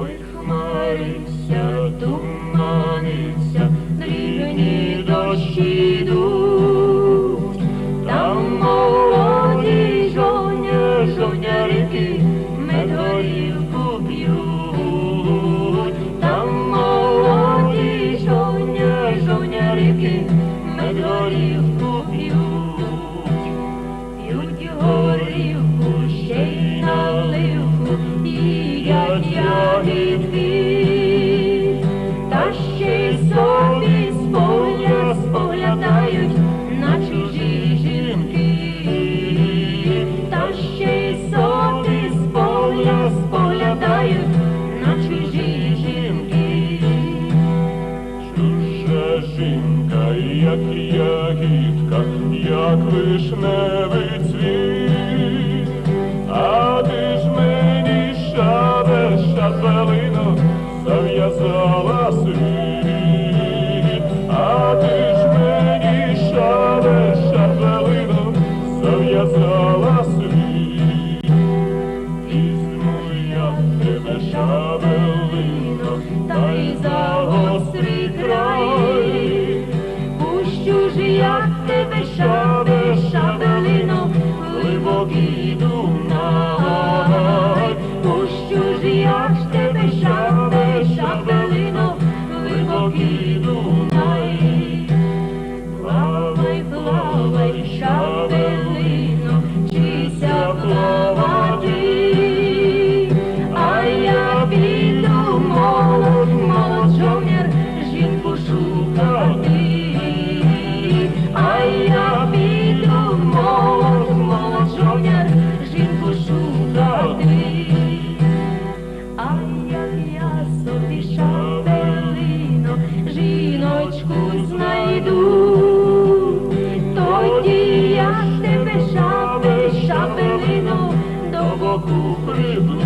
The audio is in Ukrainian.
Ой, хмариться, туманиться, дрібні дощі йдуть. Там молоді жоня, жовнярики, медгорівку п'ють. Там молоді жоня, жовнярики, медгорівку п'ють. П'ють горівку, ще й наливку, їдять я та ще й собі спогляд споглядають на чужі жінки, та ще й собі спогляд споглядають на чужі жінки, чужа жінка, як ягідка, як вишневий цвіт. людина зав'язала світ, а ти ж мені шале, шапелина, зав'язала світ, візьму я тебе шабелина, та й загостри. Раду призна.